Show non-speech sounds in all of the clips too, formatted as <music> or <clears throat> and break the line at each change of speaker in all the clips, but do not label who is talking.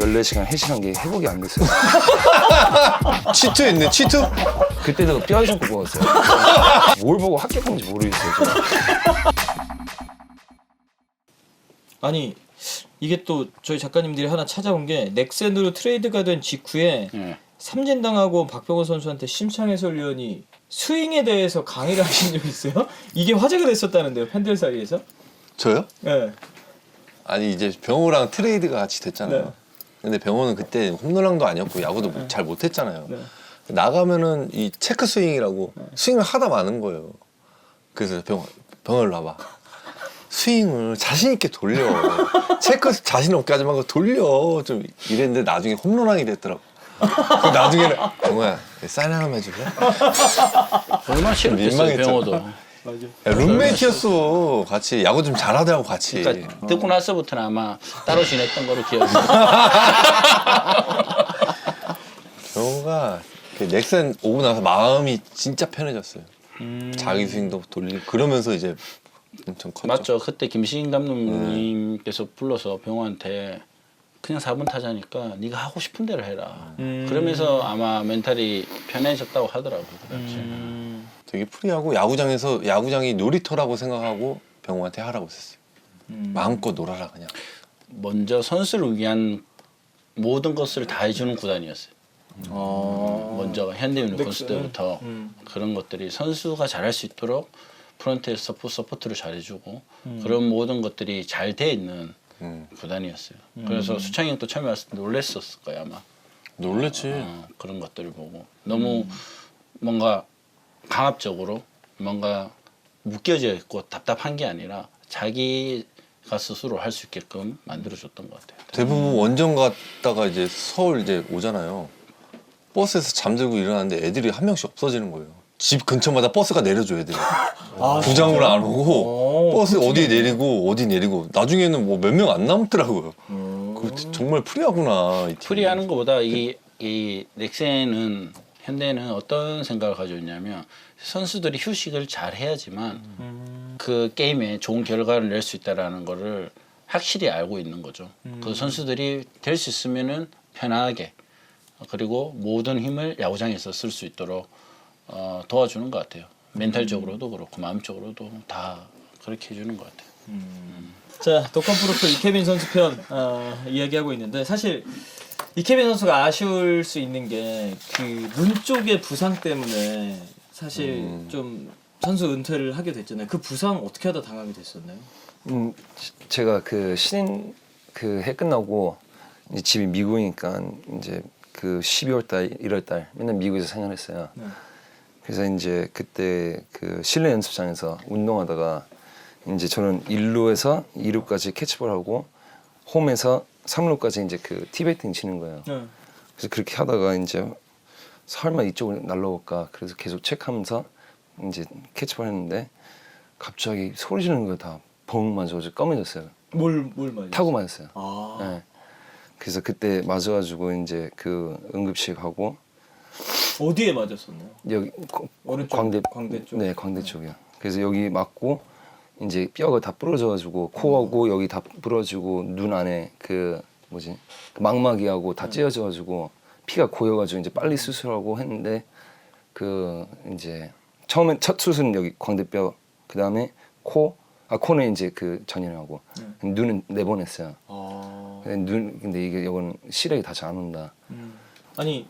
14시간 해시간 게 회복이 안 됐어요. <laughs>
치투했네 치투?
그때도 뼈 잡고 먹었어요. 뭘 보고 합격한지 모르겠어요. 제가.
아니 이게 또 저희 작가님들이 하나 찾아온 게 넥센으로 트레이드가 된 직후에
예.
삼진당하고 박병호 선수한테 심창 해설위원이 스윙에 대해서 강의를 하신 적이 있어요? 이게 화제가 됐었다는데요 팬들 사이에서?
저요?
네.
아니 이제 병호랑 트레이드가 같이 됐잖아요.
네.
근데 병호는 그때 홈런왕도 아니었고 야구도 잘 못했잖아요.
네.
나가면은 이 체크 스윙이라고 스윙을 하다 마는 거예요. 그래서 병 병을 놔봐. 스윙을 자신 있게 돌려. <laughs> 체크 자신 없게 하지 말고 돌려. 좀 이랬는데 나중에 홈런왕이 됐더라고. 그 나중에는 병호야 사인 하나만 해줄래?
얼마나 싫었겠어요
민망했죠.
병호도.
맞아.
야, 룸메이트였어. 같이 야구 좀 잘하더라고 같이.
그러니까 듣고 나서부터는 아마 따로 지냈던 거로 기억이.
병호가 <laughs> 그 넥센 오고 나서 마음이 진짜 편해졌어요.
음.
자기 스윙도 돌리고 그러면서 이제 엄청 컸죠.
맞죠. 그때 김시인 감독님께서 불러서 병호한테 그냥 4분 타자니까 네가 하고 싶은 대로 해라.
음.
그러면서 아마 멘탈이 편해졌다고 하더라고요. 그 당시에.
음.
되게 프리하고 야구장에서 야구장이 놀이터라고 생각하고 병호한테 하라고 했어요.
음.
마음껏 놀아라 그냥.
먼저 선수를 위한 모든 것을 다 해주는 구단이었어요.
어.
먼저 현대유니콘스. 때부터
음.
그런 것들이 선수가 잘할 수 있도록 프런트에서 서포, 서포트를 잘해주고
음.
그런 모든 것들이 잘 돼 있는
음.
구단이었어요.
음.
그래서 수창이 형도 처음에 왔을 때 놀랬었을 거예요 아마
놀랬지.
어, 그런 것들을 보고 너무 뭔가 강압적으로 뭔가 묶여져 있고 답답한 게 아니라 자기가 스스로 할 수 있게끔 만들어줬던 것 같아요.
대부분 원정 갔다가 이제 서울 이제 오잖아요. 버스에서 잠들고 일어났는데 애들이 한 명씩 없어지는 거예요. 집 근처마다 버스가 내려줘 애들이.
아,
부장으로 안
오,
오고 버스
그렇구나.
어디 내리고 어디 내리고 나중에는 뭐 몇 명 안 남더라고요.
음.
그 정말 프리하구나. 이 팀.
프리하는 것보다 이, 이 넥센은 현대는 어떤 생각을 가지고 있냐면 선수들이 휴식을 잘 해야지만
음.
그 게임에 좋은 결과를 낼 수 있다라는 거를 확실히 알고 있는 거죠.
음.
그 선수들이 될 수 있으면은 편하게 그리고 모든 힘을 야구장에서 쓸 수 있도록 어, 도와주는 것 같아요. 멘탈적으로도 그렇고 마음적으로도 다 그렇게 해주는 것 같아요.
자 독한 프로필 이케빈 선수 편 어, 이야기하고 있는데 사실 이케빈 선수가 아쉬울 수 있는 게 그 눈 쪽의 부상 때문에 사실 좀 선수 은퇴를 하게 됐잖아요. 그 부상 어떻게 하다 당하게 됐었나요?
음, 지- 제가 그 신인 그 해 끝나고 이제 집이 미국이니까 이제 그 12월 달, 1월 달 맨날 미국에서 생활했어요.
네.
그래서 이제 그때 그 실내 연습장에서 운동하다가 이제 저는 1루에서 2루까지 캐치볼 하고 홈에서 3루까지 이제 그 티베이팅 치는 거예요.
네.
그래서 그렇게 하다가 이제 설마 이쪽으로 날라올까 그래서 계속 체크하면서 이제 캐치볼 했는데 갑자기 소리 지르는 거 다 벙 맞아가지고 검해졌어요.
뭘뭘 맞았어요?
타고 맞았어요.
아.
네. 그래서 그때 맞아가지고 이제 그 응급실 가고
어디에 맞았었나요?
여기 거-
오른쪽
광대
광대 쪽.
네 광대 쪽이요. 그래서 여기 맞고 이제 뼈가 다 부러져가지고 코하고 여기 다 부러지고 눈 안에 그 뭐지 그 망막이하고 다 찢어져가지고 피가 고여가지고 이제 빨리 수술하고 했는데 그 이제 처음엔 첫 수술은 여기 광대뼈 그 다음에 코 아 코는 이제 그 전이하고 눈은 네 번 했어요.
아.
근데 눈 근데 이게 이건 시력이 다잘안 온다.
음. 아니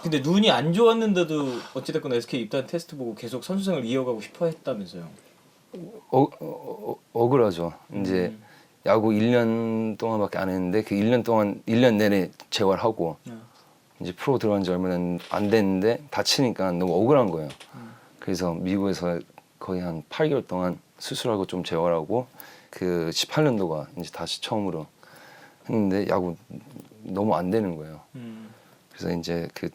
근데 눈이 안 좋았는데도 어찌됐건 SK 입단 테스트 보고 계속 선수생을 이어가고 싶어 했다면서요.
어, 어, 어, 억울하죠. 이제
음.
야구 1년 동안밖에 안 했는데 그 1년 동안 1년 내내 재활하고
음.
이제 프로 들어간 지 얼마 안- 안 됐는데 다치니까 너무 억울한 거예요. 그래서 미국에서 거의 한 8개월 동안 수술하고 좀 재활하고 그 18년도가 이제 다시 처음으로 했는데 야구 너무 안 되는 거예요.
음.
그래서 이제 그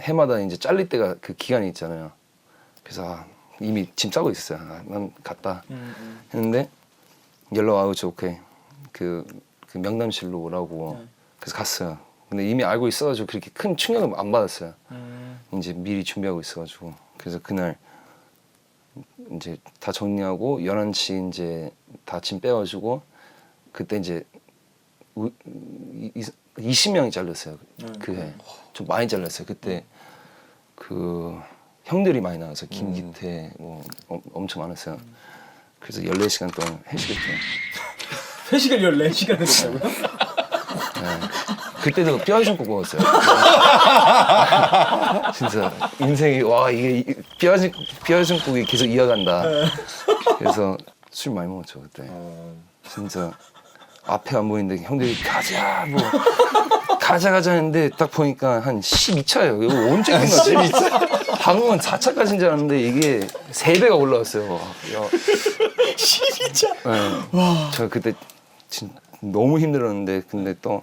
해마다 이제 잘릴 때가 그 기간이 있잖아요. 그래서 아, 이미 짐 싸고 있었어요. 아, 난 갔다.
음, 음.
했는데 연락 와우죠 오케이 그, 그 명담실로 오라고
네.
그래서 갔어요 근데 이미 알고 있어가지고 그렇게 큰 충격을 안 받았어요
음.
이제 미리 준비하고 있어가지고 그래서 그날 이제 다 정리하고 11시 이제 다 짐 빼가지고 그때 이제 우, 이, 이- 20명이 잘렸어요.
음.
그해 좀 많이 잘렸어요. 그때 그 형들이 많이 나와서 김기태 뭐 엄- 엄청 많았어요. 그래서 14시간 동안 회식했죠.
회식을 14시간 <laughs> 했다고요?
그때도 뼈 해장국 먹었어요. <laughs> 진짜 인생이 와 이게 이- 뼈 해장국 뼈 해장국이 계속 이어간다. 그래서 술 많이 먹었죠 그때. 진짜 앞에 안 보이는데 형들이 가자 뭐 가자 가자 했는데 딱 보니까 한 12차예요. 이거 언제 끝나지? 방금은 4차까지인 줄 알았는데 이게 3배가 올라왔어요. 야.
12차?
네. 저 그때 진 너무 힘들었는데 근데 또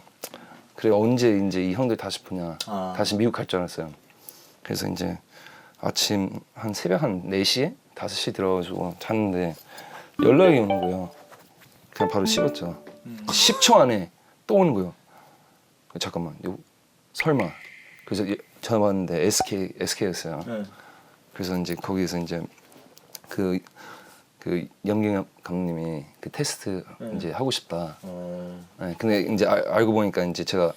그래 언제 이제 이 형들 다시 보냐
아.
다시 미국 갈 줄 알았어요 그래서 이제 아침 한 새벽 한 4시에 5시 들어가지고 잤는데 연락이 오는 거예요 그냥 바로 씹었죠 10초 안에 또 오는 거예요 잠깐만 요 설마 그래서 예- 전화 받는데 SK SK였어요
네.
그래서 이제 거기서 이제 그, 그 염경엽 감독님이 그 테스트
네.
이제 하고 싶다.
어.
네, 근데 이제 알, 알고 보니까 이제 제가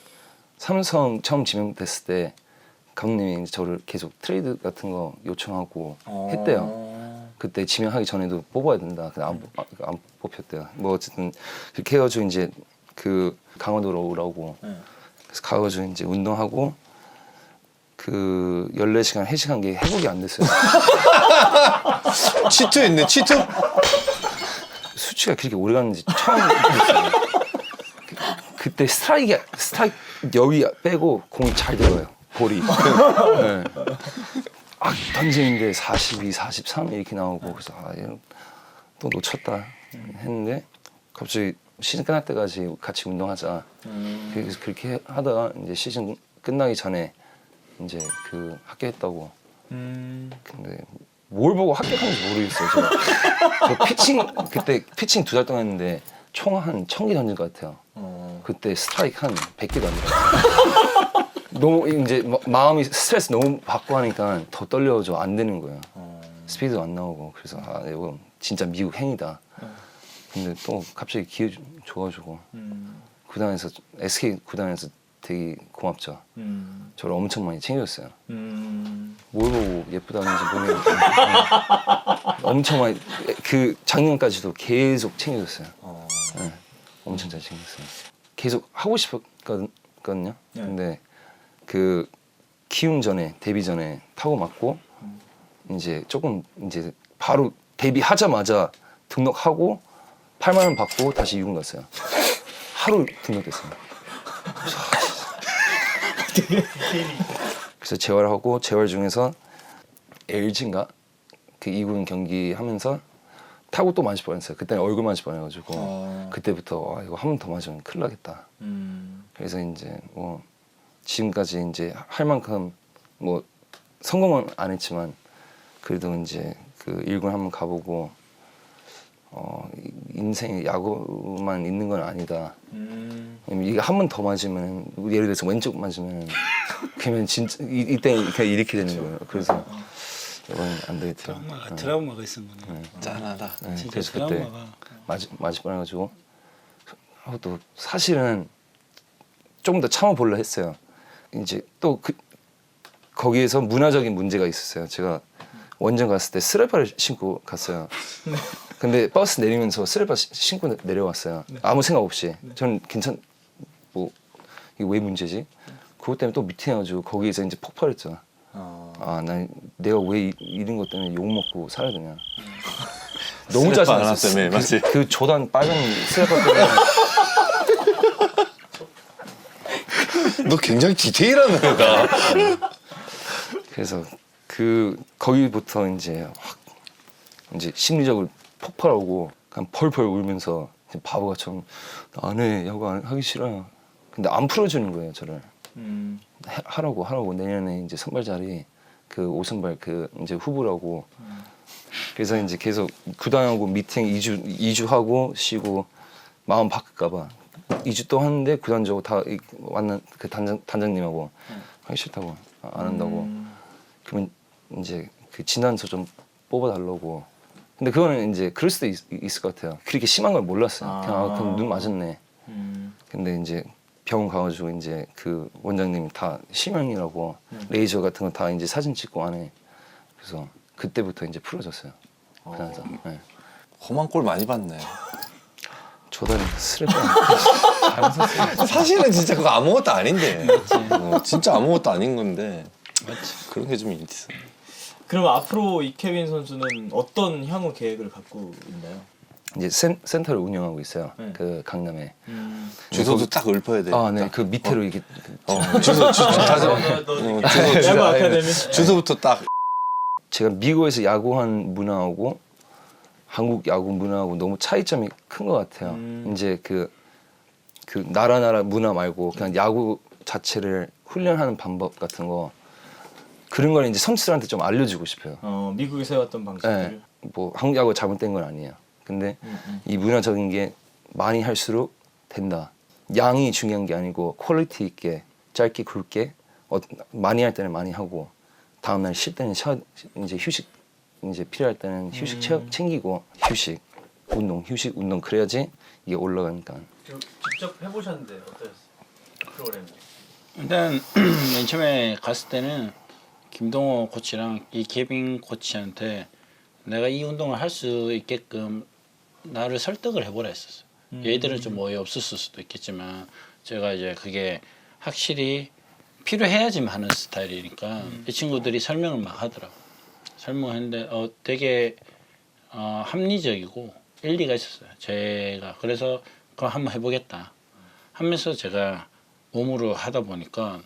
삼성 처음 지명됐을 때 감독님이 저를 계속 트레이드 같은 거 요청하고 했대요.
어.
그때 지명하기 전에도 뽑아야 된다. 근데 안, 뽑- 아, 안 뽑혔대요. 뭐 어쨌든 그렇게 해가지고 이제 그 강원도로 오라고
네.
그래서 가가지고 이제 운동하고 그 14시간 회식한 게 회복이 안 됐어요. <laughs>
치트 있네 치트
수치가 그렇게 오래 갔는지 처음 봤어요. 그- 그때 스트라이크 스트라이크 여기 빼고 공이 잘 들어가요. 볼이. <laughs> 네. 아 던지는데 42, 43 이렇게 나오고 그래서 아 이거 또 놓쳤다 했는데 갑자기 시즌 끝날 때까지 같이 운동하자.
음.
그래서 그렇게 하다가 이제 시즌 끝나기 전에 이제 그 합격했다고.
음.
근데 뭘 보고 합격한지 모르겠어요. 제가. 저 피칭 그때 피칭 두 달 동안 했는데 총 한 천 개 던진 것 같아요.
어.
그때 스트라이크 한 100개 던졌어요. 너무 이제 마- 마음이 스트레스 너무 받고 하니까 더 떨려져 안 되는 거예요.
어.
스피드도 안 나오고 그래서 아 이거 진짜 미국 행이다. 근데 또 갑자기 기회 주- 줘가지고
음.
구단에서 SK 구단에서 되게 고맙죠.
음.
저를 엄청 많이 챙겨줬어요.
음.
뭘 보고 예쁘다는지 모르겠는데 엄청 많이 그 작년까지도 계속 챙겨줬어요.
어.
네, 엄청 잘 챙겼어요. 계속 하고 싶었거든요.
네.
근데 그 키움 전에 데뷔 전에 타고 맞고 이제 조금 이제 바로 데뷔하자마자 등록하고 8만 원 받고 다시 유금 갔어요. 하루 등록됐어요. 그래서 재활하고 재활 중에서 LG인가 그 2군 경기 하면서 타고 또 맞을 뻔했어요. 그때는 얼굴 맞을 뻔해가지고
어.
그때부터 와 이거 한 번 더 맞으면 큰일 나겠다.
음.
그래서 이제 뭐 지금까지 이제 할 만큼 뭐 성공은 안 했지만 그래도 이제 그 일군 한번 가보고 어 인생에 야구만 있는 건 아니다.
음.
이게 한 번 더 맞으면 예를 들어서 왼쪽 맞으면 <laughs> 그러면 진짜 이, 이때 그냥 이렇게 되는 거예요. 그래서 이건 안 되겠다.
트라우마가 트라우마가 있은 거네.
짠하다
네,
진짜
그래서 그때
트라우마가.
맞을 맞을 뻔해가지고 하고 또 사실은 조금 더 참아보려 했어요. 이제 또 그 거기에서 문화적인 문제가 있었어요. 제가 원정 갔을 때 스레퍼를 신고 갔어요. <laughs> 근데 버스 내리면서 스레퍼 시- 신고 내려왔어요. 아무 생각 없이. 저는 괜찮 뭐 이게 왜 문제지? 그것 때문에 또 미팅해가지고 거기에서 이제 폭발했죠.
어.
아, 난 내가 왜 이- 이런 것 때문에 욕 먹고 살아야 되냐. <laughs> 너무 짜증났어. 그? 그 조단 빨간 스레퍼 때문에
너 굉장히 디테일한 애다
그래서 그 거기부터 이제 확 이제 심리적으로 폭발하고 그냥 펄펄 울면서 이제 바보가처럼 안해 안 하기 싫어. 근데 안 풀어주는 거예요 저를.
음.
해- 하라고 하라고 내년에 이제 선발 자리 그 오선발 그 이제 후보라고 그래서 이제 계속 구단하고 미팅 2주 2주 하고 쉬고 마음 바꿀까봐 2주 또 하는데 구단적으로 다 이- 왔는 그 단장 단장님하고 하기 싫다고 안 한다고.
음.
그러면 이제 그 진단서 좀 뽑아달라고. 근데 그거는 이제 그럴 수도 있, 을것 같아요. 그렇게 심한 걸 몰랐어요. 그냥 아, 그럼 눈 맞았네.
음.
근데 이제 병원 가가지고 이제 그 원장님이 다 심형이라고 레이저 같은 거 다 이제 사진 찍고 안에. 그래서 그때부터 이제 풀어졌어요. 그래서 네.
험한 꼴 많이 봤네.
조달이 쓰레기.
사실은 진짜 그거 아무것도 아닌데. 어, 진짜 아무것도 아닌 건데. 그런 게 좀 있어.
그럼 앞으로 이케빈 선수는 어떤 향후 계획을 갖고 있나요?
이제 센, 센터를 운영하고 있어요.
네.
그 강남에.
음.
주소도 딱 읊어야 돼.
아, 네. 그 밑으로 이게
어, 주소, 주소, 다시. 어, 주소,
야구 아카데미.
주소부터 딱.
제가 미국에서 야구한 문화하고 한국 야구 문화하고 너무 차이점이 큰 것 같아요.
음.
이제 그, 그 나라 나라 문화 말고 그냥 야구 자체를 훈련하는 방법 같은 거 그런 걸 이제 선수들한테 좀 알려주고 싶어요.
어, 미국에서 해왔던 방식들.
네. 뭐 한국 야구 잘못된 건 아니에요. 근데
음, 음.
이 문화적인 게 많이 할수록 된다. 양이 중요한 게 아니고 퀄리티 있게 짧게 굵게 어, 많이 할 때는 많이 하고 다음 날 쉴 때는 쉬어, 이제 휴식 이제 필요할 때는 휴식 채, 챙기고 휴식 운동 휴식 운동 그래야지 이게 올라가니까
직접 해보셨는데 어떠셨어요? 프로그램.
일단 <clears throat> 맨 처음에 갔을 때는 김동호 코치랑 이 케빈 코치한테 내가 이 운동을 할 수 있게끔 나를 설득을 해보라 했었어요. 얘들은 좀 어이없었을 수도 있겠지만 제가 이제 그게 확실히 필요해야지만 하는 스타일이니까 이 친구들이 설명을 막 하더라고. 설명했는데 어 되게 어, 합리적이고 일리가 있었어요. 제가 그래서 그거 한번 해보겠다 하면서 제가 몸으로 하다 보니까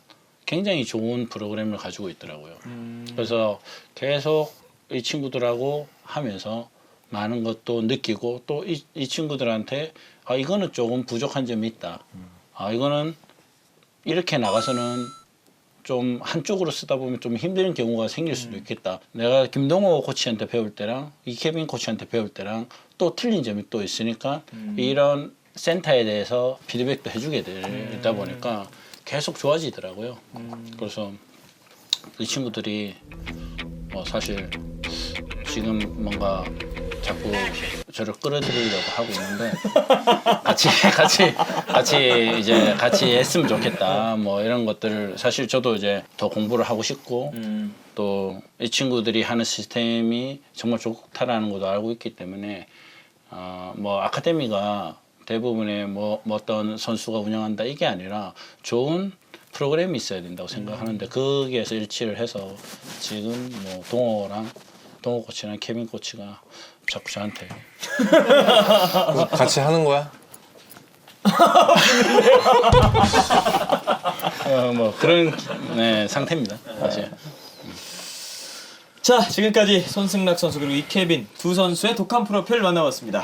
굉장히 좋은 프로그램을 가지고 있더라고요. 그래서 계속 이 친구들하고 하면서 많은 것도 느끼고 또이 이 친구들한테 아 이거는 조금 부족한 점이 있다. 아 이거는 이렇게 나가서는 좀 한쪽으로 쓰다 보면 좀 힘든 경우가 생길 수도 있겠다. 내가 김동호 코치한테 배울 때랑 이케빈 코치한테 배울 때랑 또 틀린 점이 또 있으니까 이런 센터에 대해서 피드백도 해주게 되다 보니까 계속 좋아지더라고요. 그래서 이 친구들이 뭐 사실 지금 뭔가 자꾸 저를 끌어들이려고 하고 있는데 <laughs> 같이 같이 같이 이제 같이 했으면 좋겠다 뭐 이런 것들을 사실 저도 이제 더 공부를 하고 싶고
음.
또이 친구들이 하는 시스템이 정말 좋다라는 것도 알고 있기 때문에 어, 뭐 아카데미가 대부분의 뭐, 뭐 어떤 선수가 운영한다 이게 아니라 좋은 프로그램이 있어야 된다고 생각하는데 거기에서 일치를 해서 지금 뭐 동호랑 동호 코치랑 케빈 코치가 자꾸 저한테
같이 하는 거야? <laughs>
어, 뭐 그런 네, 상태입니다 사실.
자, 지금까지 손승락 선수 그리고 이케빈 두 선수의 독한 프로필 만나봤습니다.